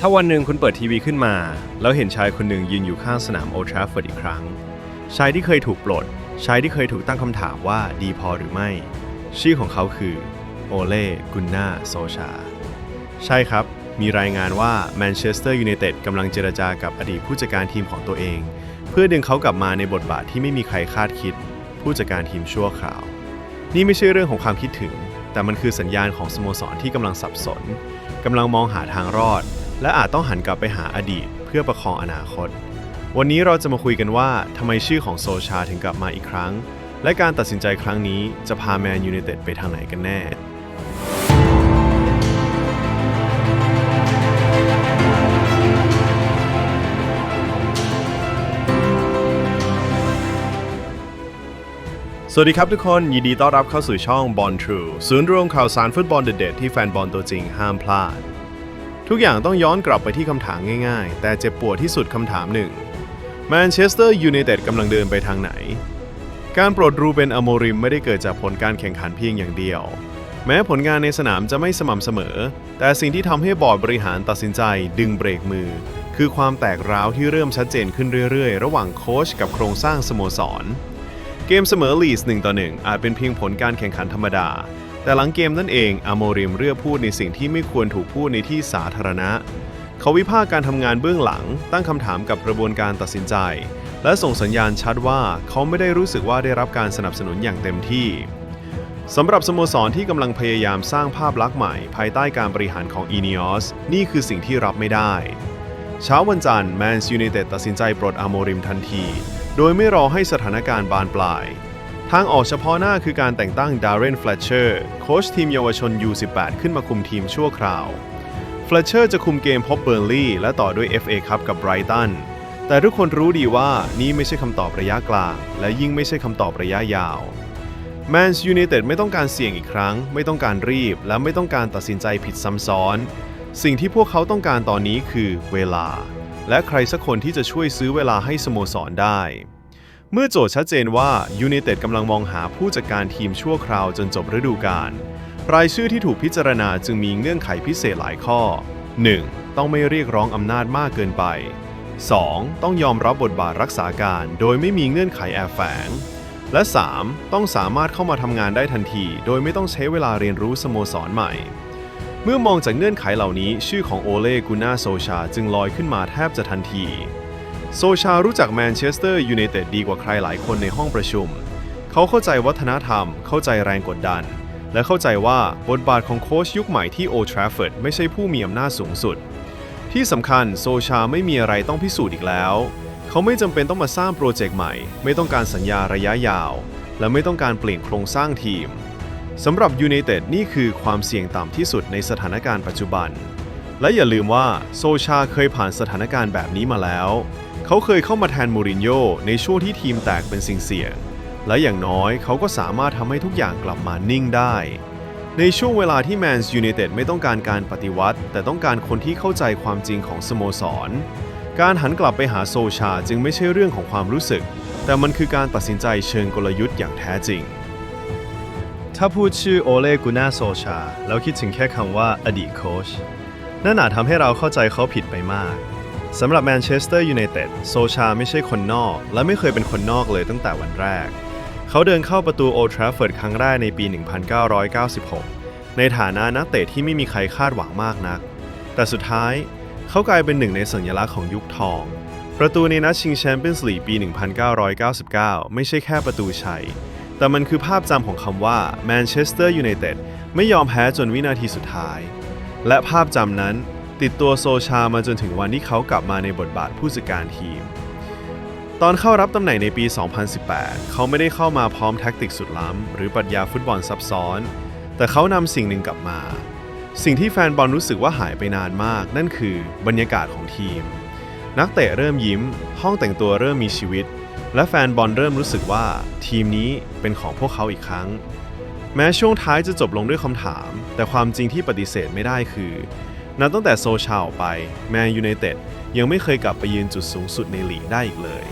ถ้าวันหนึ่งคุณเปิดทีวีขึ้นมา แล้วเห็นชายคนหนึ่งยืนอยู่ข้างสนามโอทราฟเฟิร์ดอีกครั้ง ชายที่เคยถูกปลด ชายที่เคยถูกตั้งคำถามว่าดีพอหรือไม่ ชื่อของเขาคือโอเล่กุนนาโซชา ใช่ครับ มีรายงานว่าแมนเชสเตอร์ยูไนเต็ดกำลังเจรจากับอดีตผู้จัดการทีมของตัวเอง เพื่อดึงเขากลับมาในบทบาทที่ไม่มีใครคาดคิด ผู้จัดการทีมชั่วคราว นี่ไม่ใช่เรื่องของความคิดถึง แต่มันคือสัญญาณของสโมสรที่กำลังสับสนกำลังมองหาทางรอด และอาจต้องหันกลับไปหาอดีตเพื่อประคองอนาคต วันนี้เราจะมาคุยกันว่าทำไมชื่อของโซชาถึงกลับมาอีกครั้ง และการตัดสินใจครั้งนี้จะพาแมนยูไนเต็ดไปทางไหนกันแน่สวัสดีครับทุกคน ยินดีต้อนรับเข้าสู่ช่อง b o n True ศูนย์รวมข่าวสารฟุตบอลเด็ดๆที่แฟนบอลตัวจริงห้ามพลาด ทุกอย่างต้องย้อนกลับไปที่คำถามง่ายๆ แต่เจ็บปวดที่สุดคำถามหนึ่งแมนเชสเตอร์ยูไนเต็ดกำลังเดินไปทางไหน การปลดรูเบนอโมริมไม่ได้เกิดจากผลการแข่งขันเพียงอย่างเดียว แม้ผลงานในสนามจะไม่สม่ำเสมอ แต่สิ่งที่ทำให้บอร์ดบริหารตัดสินใจดึงเบรกมือ คือความแตกร้าวที่เริ่มชัดเจนขึ้นเรื่อยๆ ระหว่างโค้ชกับโครงสร้างสโมสร เกมเสมอลีส1ต่อ1อาจเป็นเพียงผลการแข่งขันธรรมดา แต่หลังเกมนั่นเองอโมริมเลือกพูดในสิ่งที่ไม่ควรถูกพูดในที่สาธารณะ เขาวิพากษ์การทำงานเบื้องหลัง ตั้งคำถามกับกระบวนการตัดสินใจ และส่งสัญญาณชัดว่าเขาไม่ได้รู้สึกว่าได้รับการสนับสนุนอย่างเต็มที่สำหรับสโมสรที่กำลังพยายามสร้างภาพลักษณ์ใหม่ ภายใต้การบริหารของอีเนอสนี่คือสิ่งที่รับไม่ได้ เช้าวันจันทร์แมนยูไนเต็ดตัดสินใจปลดอโมริมทันที โดยไม่รอให้สถานการณ์บานปลาย ทางออกเฉพาะหน้าคือการแต่งตั้งดาร์เรนแฟลชเชอร์โค้ชทีมเยาวชน U18 ขึ้นมาคุมทีมชั่วคราวแฟลชเชอร์จะคุมเกมพบเบอร์ลี่และต่อด้วย FA ครับกับไบรตันแต่ทุกคนรู้ดีว่านี่ไม่ใช่คำตอบระยะกลาง และยิ่งไม่ใช่คำตอบระยะยาวแมนยูไนเต็ดไม่ต้องการเสี่ยงอีกครั้ง ไม่ต้องการรีบ และไม่ต้องการตัดสินใจผิดซ้ำซ้อน สิ่งที่พวกเขาต้องการตอนนี้คือเวลา และใครสักคนที่จะช่วยซื้อเวลาให้สโมสรได้ เมื่อโจทย์ชัดเจนว่ายูไนเต็ดกำลังมองหาผู้จัดการทีมชั่วคราวจนจบฤดูกาลรายชื่อที่ถูกพิจารณาจึงมีเงื่อนไขพิเศษหลายข้อ 1. ต้องไม่เรียกร้องอำนาจมากเกินไป 2. ต้องยอมรับบทบาทรักษาการโดยไม่มีเงื่อนไขแอบแฝง และ 3. ต้องสามารถเข้ามาทำงานได้ทันที โดยไม่ต้องใช้เวลาเรียนรู้สโมสรใหม่ เมื่อมองจากเงื่อนไขเหล่านี้ ชื่อของโอเล่กูน่าโซชาจึงลอยขึ้นมาแทบจะทันที โซชารู้จักแมนเชสเตอร์ยูไนเต็ดดีกว่าใครหลายคนในห้องประชุม เขาเข้าใจวัฒนธรรม เข้าใจแรงกดดัน และเข้าใจว่าบทบาทของโค้ชยุคใหม่ที่โอทราฟเฟิร์ดไม่ใช่ผู้มีอำนาจสูงสุด ที่สำคัญโซชาไม่มีอะไรต้องพิสูจน์อีกแล้ว เขาไม่จำเป็นต้องมาสร้างโปรเจกต์ใหม่ ไม่ต้องการสัญญาระยะยาว และไม่ต้องการเปลี่ยนโครงสร้างทีมสำหรับยูไนเต็ดนี่คือความเสี่ยงต่ำที่สุดในสถานการณ์ปัจจุบัน และอย่าลืมว่าโซชาเคยผ่านสถานการณ์แบบนี้มาแล้ว เขาเคยเข้ามาแทนมูรินโญ่ในช่วงที่ทีมแตกเป็นสิ่งเสี่ยง และอย่างน้อยเขาก็สามารถทำให้ทุกอย่างกลับมานิ่งได้ ในช่วงเวลาที่แมนส์ยูไนเต็ดไม่ต้องการการปฏิวัติ แต่ต้องการคนที่เข้าใจความจริงของสโมสร การหันกลับไปหาโซชาจึงไม่ใช่เรื่องของความรู้สึก แต่มันคือการตัดสินใจเชิงกลยุทธ์อย่างแท้จริงถ้าพูดชื่อโอเลกูน่าโซชา แล้วคิดถึงแค่คำว่าอดีตโค้ชนั่นอาจทำให้เราเข้าใจเขาผิดไปมาก สำหรับแมนเชสเตอร์ยูไนเต็ดโซชาไม่ใช่คนนอก และไม่เคยเป็นคนนอกเลยตั้งแต่วันแรก เขาเดินเข้าประตูโอทราฟเฟิร์ดครั้งแรกในปี 1996 ในฐานะนักเตะที่ไม่มีใครคาดหวังมากนัก แต่สุดท้ายเขากลายเป็นหนึ่งในสัญลักษณ์ของยุคทอง ประตูในนัดชิงแชมเปี้ยนส์ลีกปี 1999 ไม่ใช่แค่ประตูชัย แต่มันคือภาพจำของคำว่าแมนเชสเตอร์ยูไนเต็ดไม่ยอมแพ้จนวินาทีสุดท้าย และภาพจำนั้น ติดตัวโซชามาจนถึงวันที่เขากลับมาในบทบาทผู้จัดการทีม ตอนเข้ารับตำแหน่งในปี 2018 เขาไม่ได้เข้ามาพร้อมแท็กติกสุดล้ำ หรือปรัชญาฟุตบอลซับซ้อน แต่เขานำสิ่งหนึ่งกลับมา สิ่งที่แฟนบอลรู้สึกว่าหายไปนานมาก นั่นคือบรรยากาศของทีม นักเตะเริ่มยิ้ม ห้องแต่งตัวเริ่มมีชีวิต และแฟนบอลเริ่มรู้สึกว่าทีมนี้เป็นของพวกเขาอีกครั้ง แม้ช่วงท้ายจะจบลงด้วยคำถาม แต่ความจริงที่ปฏิเสธไม่ได้คือ นับตั้งแต่โซชาออกไปแมนยูไนเต็ดยังไม่เคยกลับไปยืนจุดสูงสุดในลีกได้อีกเลย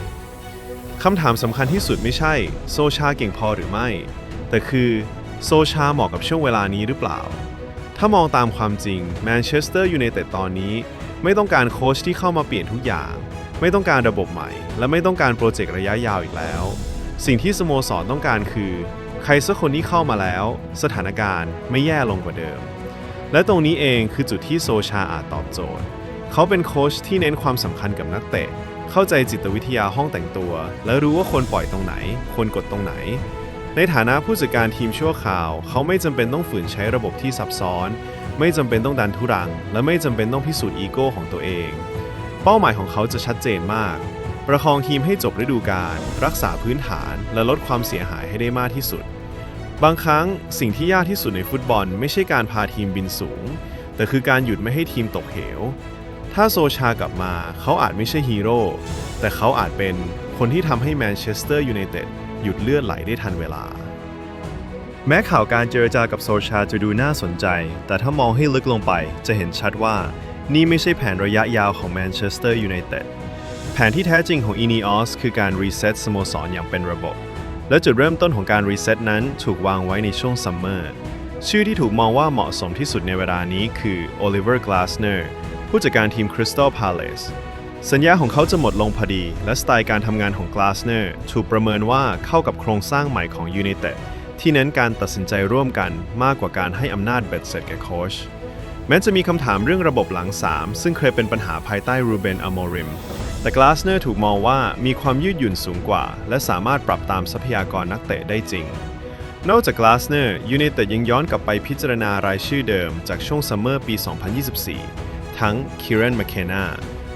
คำถามสำคัญที่สุดไม่ใช่ โซชาเก่งพอหรือไม่ แต่คือโซชาเหมาะกับช่วงเวลานี้หรือเปล่า ถ้ามองตามความจริงแมนเชสเตอร์ยูไนเต็ดตอนนี้ ไม่ต้องการโค้ชที่เข้ามาเปลี่ยนทุกอย่าง ไม่ต้องการระบบใหม่ และไม่ต้องการโปรเจกต์ระยะยาวอีกแล้ว สิ่งที่สโมสรต้องการคือ ใครสักคนที่เข้ามาแล้ว สถานการณ์ไม่แย่ลงกว่าเดิม และตรงนี้เองคือจุดที่โซชาอาจตอบโจทย์ เขาเป็นโค้ชที่เน้นความสำคัญกับนักเตะ เข้าใจจิตวิทยาห้องแต่งตัว และรู้ว่าควรปล่อยตรงไหนควรกดตรงไหน ในฐานะผู้จัดการทีมชั่วคราว เขาไม่จำเป็นต้องฝืนใช้ระบบที่ซับซ้อน ไม่จำเป็นต้องดันทุรัง และไม่จำเป็นต้องพิสูจน์อีโก้ของตัวเอง เป้าหมายของเขาจะชัดเจนมาก ประคองทีมให้จบฤดูกาลรักษาพื้นฐาน และลดความเสียหายให้ได้มากที่สุด บางครั้งสิ่งที่ยากที่สุดในฟุตบอล ไม่ใช่การพาทีมบินสูง แต่คือการหยุดไม่ให้ทีมตกเหว ถ้าโซชากลับมาเขาอาจไม่ใช่ฮีโร่แต่เขาอาจเป็นคนที่ทำให้แมนเชสเตอร์ยูไนเต็ดหยุดเลือดไหลได้ทันเวลา แม้ข่าวการเจรจากับโซชาจะดูน่าสนใจ แต่ถ้ามองให้ลึกลงไปจะเห็นชัดว่านี่ไม่ใช่แผนระยะยาวของแมนเชสเตอร์ยูไนเต็ดแผนที่แท้จริงของ Ineos คือการรีเซ็ตสโมสรอย่างเป็นระบบ และจุดเริ่มต้นของการรีเซ็ตนั้นถูกวางไว้ในช่วงซัมเมอร์ ชื่อที่ถูกมองว่าเหมาะสมที่สุดในเวลานี้คือโอลิเวอร์กลาสเนอร์ผู้จัดการทีม Crystal Palace สัญญาของเขาจะหมดลงพอดี และสไตล์การทำงานของ Glasner ถูกประเมินว่าเข้ากับโครงสร้างใหม่ของ United ที่เน้นการตัดสินใจร่วมกันมากกว่าการให้อำนาจเบ็ดเสร็จแก่โค้ชแม้จะมีคำถามเรื่องระบบหลัง 3 ซึ่งเคยเป็นปัญหาภายใต้รูเบนอโมริม แต่ Glasner ถูกมองว่ามีความยืดหยุ่นสูงกว่า และสามารถปรับตามทรัพยากรนักเตะได้จริง นอกจาก Glasner United ยังย้อนกลับไปพิจารณารายชื่อเดิมจากช่วงซัมเมอร์ปี 2024 ทั้ง Kieran McKenna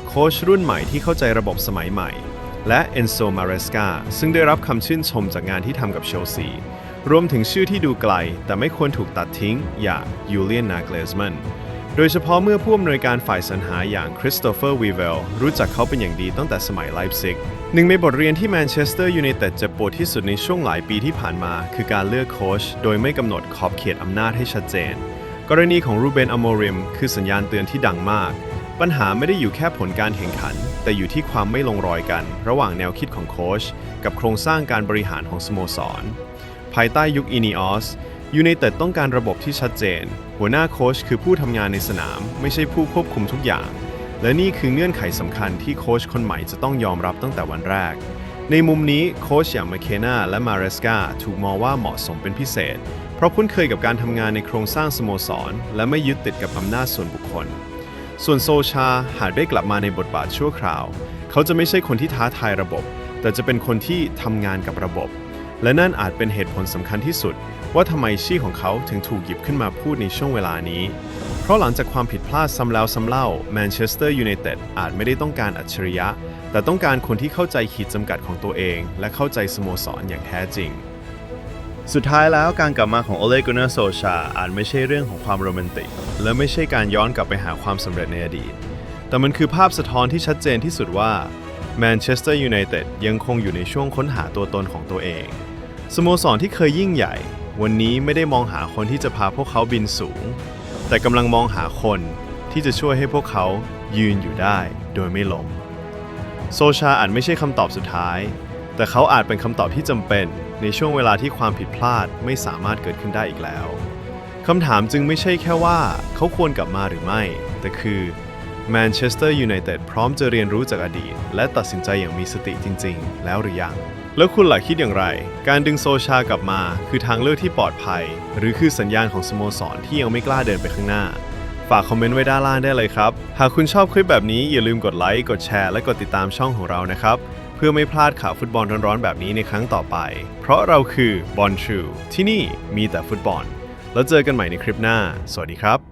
โค้ชรุ่นใหม่ที่เข้าใจระบบสมัยใหม่ และ Enzo Maresca ซึ่งได้รับคำชื่นชมจากงานที่ทำกับเชลซีรวมถึงชื่อที่ดูไกล แต่ไม่ควรถูกตัดทิ้งอย่างยูเลียนนาเกลสมัน ดยเฉพาะเมื่อผู้อำนวยการฝ่ายสรรหาอย่างคริสโตเฟอร์วีเวลรู้จักเขาเป็นอย่างดีตั้งแต่สมัยไลฟ์ซิกหนึ่งในบทเรียนที่แมนเชสเตอร์ยูไนเต็ดเจ็บปวดที่สุดในช่วงหลายปีที่ผ่านมา คือการเลือกโค้ชโดยไม่กำหนดขอบเขตอำนาจให้ชัดเจน กรณีของรูเบนอโมริมคือสัญญาณเตือนที่ดังมาก ปัญหาไม่ได้อยู่แค่ผลการแข่งขัน แต่อยู่ที่ความไม่ลงรอยกัน ระหว่างแนวคิดของโค้ชกับโครงสร้างการบริหารของสโมสร ภายใต้ยุค Ineos ยูไนเต็ดต้องการระบบที่ชัดเจน หัวหน้าโค้ชคือผู้ทำงานในสนาม ไม่ใช่ผู้ควบคุมทุกอย่าง และนี่คือเงื่อนไขสำคัญที่โค้ชคนใหม่จะต้องยอมรับตั้งแต่วันแรก ในมุมนี้โค้ชอย่างมาเคนาและมาเรสกาถูกมองว่าเหมาะสมเป็นพิเศษ เพราะคุ้นเคยกับการทำงานในโครงสร้างสโมสร และไม่ยึดติดกับอำนาจส่วนบุคคล ส่วนโซชาหากได้กลับมาในบทบาทชั่วคราว เขาจะไม่ใช่คนที่ท้าทายระบบ แต่จะเป็นคนที่ทำงานกับระบบ และนั่นอาจเป็นเหตุผลสำคัญที่สุด ว่าทำไมชื่อของเขาถึงถูกหยิบขึ้นมาพูดในช่วงเวลานี้ เพราะหลังจากความผิดพลาดซ้ำแล้วซ้ำเล่าแมนเชสเตอร์ยูไนเต็ดอาจไม่ได้ต้องการอัจฉริยะ แต่ต้องการคนที่เข้าใจขีดจำกัดของตัวเอง และเข้าใจสโมสรอย่างแท้จริง สุดท้ายแล้วการกลับมาของโอเลกุนเนอร์โซชาอาจไม่ใช่เรื่องของความโรแมนติก และไม่ใช่การย้อนกลับไปหาความสำเร็จในอดีต แต่มันคือภาพสะท้อนที่ชัดเจนที่สุดว่าแมนเชสเตอร์ยูไนเต็ดยังคงอยู่ในช่วงค้นหาตัวตนของตัวเองสโมสรที่เคยยิ่งใหญ่ วันนี้ไม่ได้มองหาคนที่จะพาพวกเขาบินสูง แต่กำลังมองหาคนที่จะช่วยให้พวกเขายืนอยู่ได้โดยไม่ล้มโซชาอาจไม่ใช่คำตอบสุดท้าย แต่เขาอาจเป็นคำตอบที่จำเป็นในช่วงเวลาที่ความผิดพลาดไม่สามารถเกิดขึ้นได้อีกแล้วคำถามจึงไม่ใช่แค่ว่าเขาควรกลับมาหรือไม่ แต่คือแมนเชสเตอร์ยูไนเต็ดพร้อมจะเรียนรู้จากอดีต และตัดสินใจอย่างมีสติจริง ๆ แล้วหรือยัง แล้วคุณหล่ะคิดอย่างไร การดึงโซชากลับมาคือทางเลือกที่ปลอดภัย หรือคือสัญญาณของสโมสรที่ยังไม่กล้าเดินไปข้างหน้า ฝากคอมเมนต์ไว้ด้านล่างได้เลยครับ หากคุณชอบคลิปแบบนี้อย่าลืมกดไลค์ กดแชร์ และกดติดตามช่องของเรานะครับ เพื่อไม่พลาดข่าวฟุตบอลร้อนๆแบบนี้ในครั้งต่อไป เพราะเราคือบอลทรูที่นี่มีแต่ฟุตบอล แล้วเจอกันใหม่ในคลิปหน้า สวัสดีครับ